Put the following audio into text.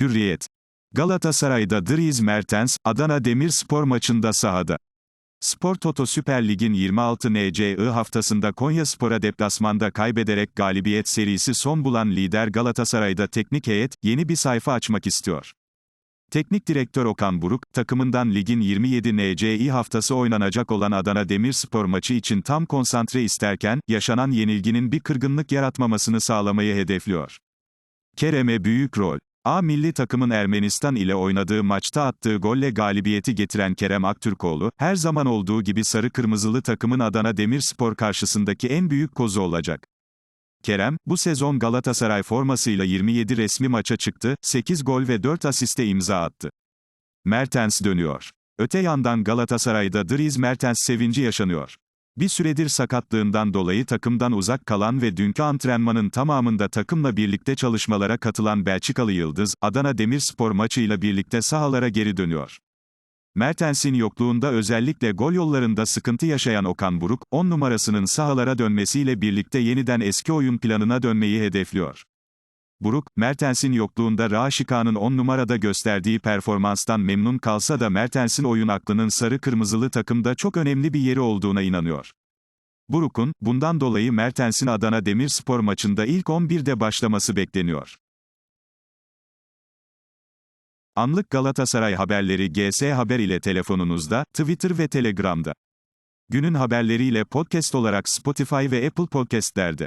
Hürriyet. Galatasaray'da Dries Mertens, Adana Demirspor maçında sahada. Spor Toto Süper Lig'in 26 NCI haftasında Konyaspor'a deplasmanda kaybederek galibiyet serisi son bulan lider Galatasaray'da teknik heyet, yeni bir sayfa açmak istiyor. Teknik direktör Okan Buruk, takımından ligin 27 NCI haftası oynanacak olan Adana Demirspor maçı için tam konsantre isterken, yaşanan yenilginin bir kırgınlık yaratmamasını sağlamayı hedefliyor. Kerem'e büyük rol. A milli takımın Ermenistan ile oynadığı maçta attığı golle galibiyeti getiren Kerem Aktürkoğlu, her zaman olduğu gibi sarı kırmızılı takımın Adana Demirspor karşısındaki en büyük kozu olacak. Kerem, bu sezon Galatasaray formasıyla 27 resmi maça çıktı, 8 gol ve 4 asiste imza attı. Mertens dönüyor. Öte yandan Galatasaray'da Dries Mertens sevinci yaşanıyor. Bir süredir sakatlığından dolayı takımdan uzak kalan ve dünkü antrenmanın tamamında takımla birlikte çalışmalara katılan Belçikalı Yıldız, Adana Demirspor maçıyla birlikte sahalara geri dönüyor. Mertens'in yokluğunda özellikle gol yollarında sıkıntı yaşayan Okan Buruk, 10 numarasının sahalara dönmesiyle birlikte yeniden eski oyun planına dönmeyi hedefliyor. Buruk, Mertens'in yokluğunda Raşika'nın 10 numarada gösterdiği performanstan memnun kalsa da Mertens'in oyun aklının sarı kırmızılı takımda çok önemli bir yeri olduğuna inanıyor. Buruk'un, bundan dolayı Mertens'in Adana Demirspor maçında ilk 11'de başlaması bekleniyor. Anlık Galatasaray haberleri GS Haber ile telefonunuzda, Twitter ve Telegram'da. Günün haberleriyle podcast olarak Spotify ve Apple Podcast'lerde.